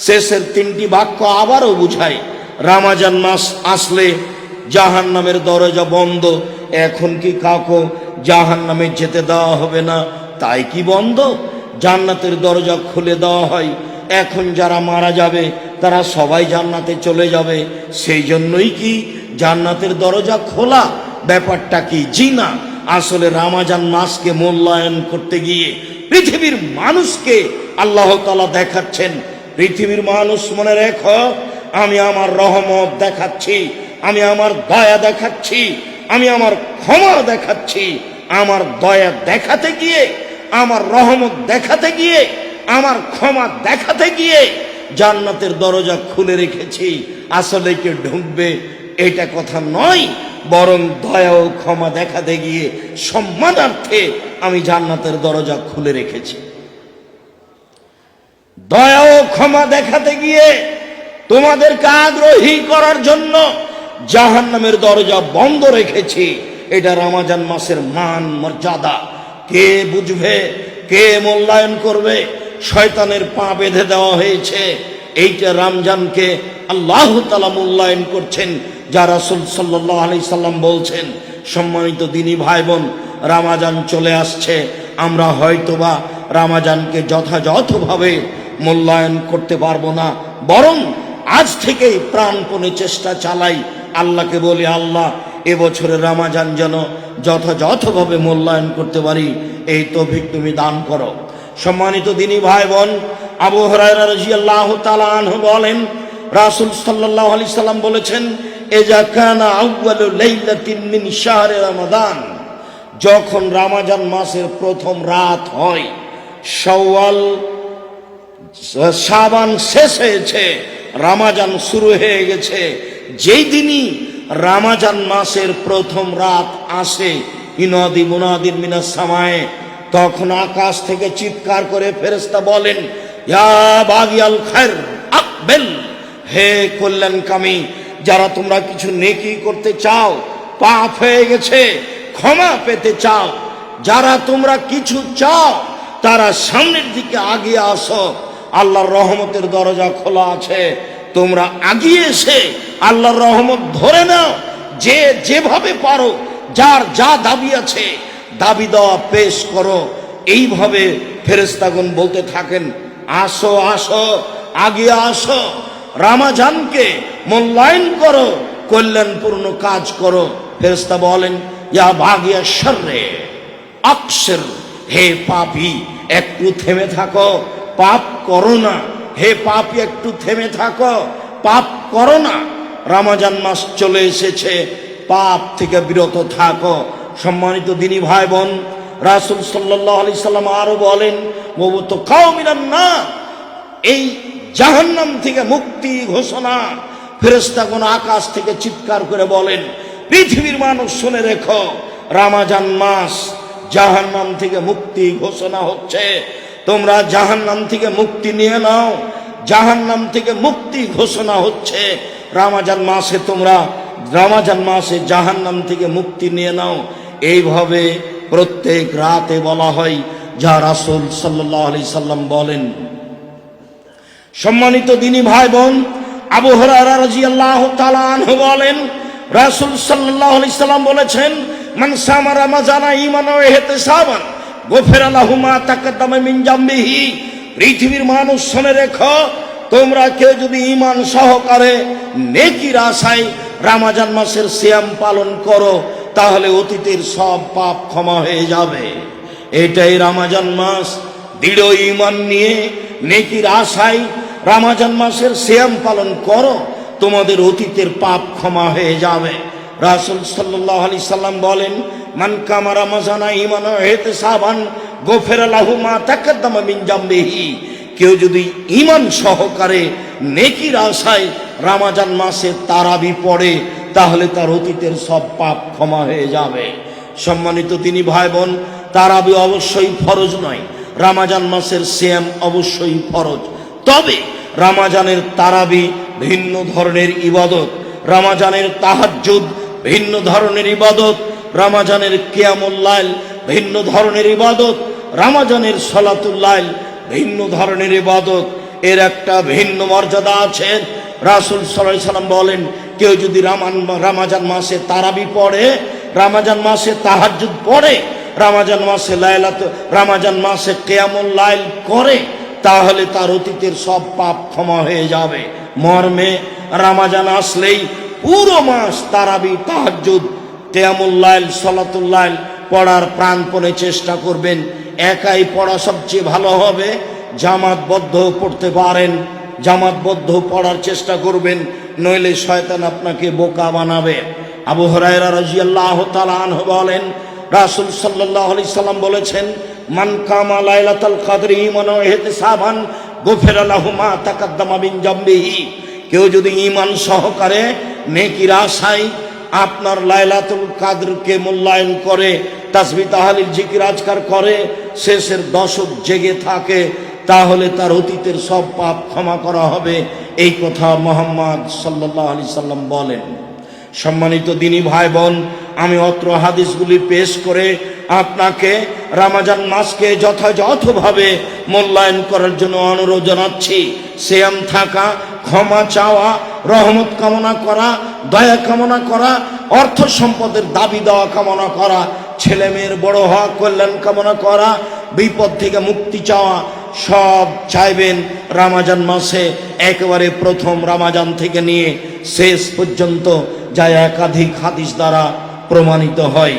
শেষের তিনটি বাক্য আবারও বুঝায় রামাজান মাস আসলে জাহান নামের দরজা বন্ধ। এখন কি কাকো জাহান নামে যেতে দেওয়া হবে না? তাই কি বন্ধ? জান্নাতের দরজা খুলে দেওয়া হয়। এখন যারা মারা যাবে, তারা সবাই জান্নাতে চলে যাবে। সেই জন্যই কি জান্নাতের দরজা খোলা? ব্যাপারটা কি জি না আসলে রামাজান মাসকে মূল্যায়ন করতে গিয়ে পৃথিবীর মানুষকে আল্লাহ তালা দেখাচ্ছেন পৃথিবীর মানুষ মনে রেখো, আমি আমার রহমত দেখাচ্ছি, আমি আমার দয়া দেখাচ্ছি, আমি আমার ক্ষমা দেখাচ্ছি, আমার দয়া দেখাতে গিয়ে, আমার রহমত দেখাতে গিয়ে, আমার ক্ষমা দেখাতে গিয়ে জান্নাতের দরজা খুলে রেখেছি। আসলে কে ঢুকবে, এটা কথা নয়, বরং দয়া ও ক্ষমা দেখাতে গিয়ে সম্মানার্থে আমি জান্নাতের দরজা খুলে রেখেছি। দয়া ও ক্ষমা দেখাতে গিয়ে তোমাদেরকে আগ্রহী করার জন্য জাহান নামের দরজা বন্ধ রেখেছি। এটা রামাজান মাসের মান মর্যাদা। কে বুঝবে? কে মূল্যায়ন করবে? শয়তানের পা বেঁধে দেওয়া হয়েছে। এইটা রমজানকে আল্লাহ তালা মূল্যায়ন করছেন। যা রাসুল সাল্লাহ আলি সাল্লাম বলছেন, সম্মানিত দিনী ভাই বোন রামাজান চলে আসছে। আমরা হয়তোবা রামাজানকে যথাযথভাবে মূল্যায়ন করতে পারব না। বরং আজ থেকেই প্রাণপণে চেষ্টা চালাই। আল্লাহকে বলি, আল্লাহ, এবছরের রামাজান যেন যথাযথভাবে মূল্যায়ন করতে পারি, এই তভিক তুমি দান করো। সম্মানিত দিনী ভাই বোন আবু হরাইরা রাদিয়াল্লাহু বলেন, রাসূল সাল্লাল্লাহু আলাইহি সাল্লাম বলেছেন এজা যখন রামাজান মাসের প্রথম রাত হয়, শাওয়াল সাবান শেষ হয়েছে, রামাজান শুরু হয়ে গেছে। যেই দিনই রামাজান মাসের প্রথম রাত আসে, ইনাদি মুনাদিন মিনাস সামায়ে, তখন আকাশ থেকে চিৎকার করে ফেরেস্তা বলেন বাগিয়াল খায়ের আকবেল, হে কল্যাণকামী, যারা তোমরা কিছু নেকি করতে চাও, পাপ হয়ে গেছে, ক্ষমা পেতে চাও। যারা তোমরা কিছু চাও, তারা সামনের দিকে আগিয়ে আসো। আল্লাহর রহমতের দরজা খোলা আছে। তোমরা আগিয়ে এসে আল্লাহর রহমত ধরে নাও। যে যেভাবে পারো, যার যা দাবি আছে, দাবি দেওয়া পেশ করো। এইভাবে ফেরেস্তাগুন বলতে থাকেন, আসো আসো আগিয়ে আসো। রামাজানকে মূল্যায়ন করো, কল্যাণপূর্ণ কাজ করো। ফেরেস্তা বলেন, ইয়া ভাগিয়া শর্রে অক্ষর হে পাপি, একটু থেমে থাকো। পাপ করো না। হে পাপ, একটু থেমে থাকো। পাপ করো না। রামাজান মাস চলে এসেছে। পাপ থেকে বিরত থাকো। সম্মানিত দিনী ভাই বোন রাসুল সাল্লাহ আলি সাল্লাম আরও বলেন তো খাও মিলান না এই জাহান্নাম থেকে মুক্তি ঘোষণা। ফেরেস্তা কোন আকাশ থেকে চিৎকার করে বলেন, পৃথিবীর মানুষ শুনে রেখো, রামাজান মাস জাহান্নাম থেকে মুক্তি ঘোষণা হচ্ছে। তোমরা জাহান্নাম থেকে মুক্তি নিয়ে নাও। জাহান্নাম থেকে মুক্তি ঘোষণা হচ্ছে। রামাজান মাসে তোমরা, রামাজান মাসে জাহান্নাম থেকে মুক্তি নিয়ে নাও। এইভাবে প্রত্যেক রাতে বলা হয়, যা রাসুল সাল্লাহ আলি সাল্লাম বলেন। সম্মানিত দিনী ভাই বোন আবু হরারা রাদিয়াল্লাহু তাআলা আনহু বলেন, রাসূল আলাইহি সাল্লাম বলেছেন, মান সামা রমাজানা ঈমানা ওয়া ইহতিসাবান। গফিরা লাহু মা তাকাদ্দামা মিন জামবিহি। পৃথিবীর মানুষ শুনে রেখো, তোমরা কেউ যদি ইমান সহকারে নেকির আশায় রামাজান মাসের সিয়াম পালন করো, তাহলে অতীতের সব পাপ ক্ষমা হয়ে যাবে। এটাই রামাজান মাস। দৃঢ় ঈমান নিয়ে নেকির আশায় রামাজান মাসের সিয়াম পালন করো, তোমাদের অতীতের পাপ ক্ষমা হয়ে যাবে। রাসুল সাল্লাহ আলি সাল্লাম বলেন মান কামা রামাজানা ইমান সাবান গোফের আলাহু মা তাকাদ্দামা মিন জামবিহি। কেউ যদি ইমান সহকারে নেকির আশায় রামাজান মাসে তারাবি পড়ে, তাহলে তার অতীতের সব পাপ ক্ষমা হয়ে যাবে। সম্মানিত তিনি ভাই বোন তারাবি অবশ্যই ফরজ নয়, রামাজান মাসের শ্যাম অবশ্যই ফরজ। তবে রামাজানের তারাবি ভিন্ন ধরনের ইবাদত, রামাজানের তাহাজ্জুদ ভিন্ন ধরনের ইবাদত রামাজানের কিয়ামুল্লাইল ভিন্ন ধরনের ইবাদত, রামাজানের সলাতুল্লাইল ভিন্ন ধরনের ইবাদত। এর একটা ভিন্ন মর্যাদা আছে। রাসুল সাল্লাহ সাল্লাম বলেন, কেউ যদি রামান, রামাজান মাসে তারাবি পড়ে, রামাজান মাসে তাহাজ্জুদ পড়ে, রামাজান মাসে লাইলাত, রামাজান মাসে কেয়ামুল লাইল করে, তাহলে তার অতীতের সব পাপ ক্ষমা হয়ে যাবে। মর্মে রামাজান আসলেই পুরো মাস তারাবি, তাহাজ্জুদ কেয়ামুল্লাইল সলাতুল্লাইল পড়ার প্রাণপণে চেষ্টা করবেন। একাই পড়া সবচেয়ে ভালো হবে। জামাতবদ্ধ পড়তে পারেন। জামাতবদ্ধ পড়ার চেষ্টা করবেন, নইলে শয়তান আপনাকে বোকা বানাবে। আবু হরাইরা রাজিয়াল্লাহ তালান বলেন, রাসুল সাল্লাহ আলি সাল্লাম বলেছেন, মান কামা লাইলাতাল কাদরি ইমানো সাবান গোফের আলাহু মা তাকাদ্দামা বিন জাম্বিহি। কেউ যদি ইমান সহকারে নেকির আশায় আপনার লাইলাতুল কাদরকে মূল্যায়ন করে, তাসবি তাহালিল জিকির আজকার করে, শেষের দশক জেগে থাকে, তাহলে তার অতীতের সব পাপ ক্ষমা করা হবে। এই কথা মোহাম্মদ সাল্লাহ আলি সাল্লাম বলেন। সম্মানিত দিনী ভাই বোন আমি অত্র হাদিসগুলি পেশ করে আপনাকে রামাজান মাসকে যথাযথভাবে মূল্যায়ন করার জন্য অনুরোধ জানাচ্ছি। সেয়াম থাকা ক্ষমা চাওয়া, রহমত কামনা করা, দয়া কামনা করা, অর্থ সম্পদের দাবি দেওয়া কামনা করা, ছেলে মেয়ের বড় হওয়া, কল্যাণ কামনা করা, বিপদ থেকে মুক্তি চাওয়া, সব চাইবেন রামাজান মাসে একেবারে প্রথম রামাজান থেকে নিয়ে শেষ পর্যন্ত যা একাধিক হাদিস দ্বারা প্রমাণিত হয়।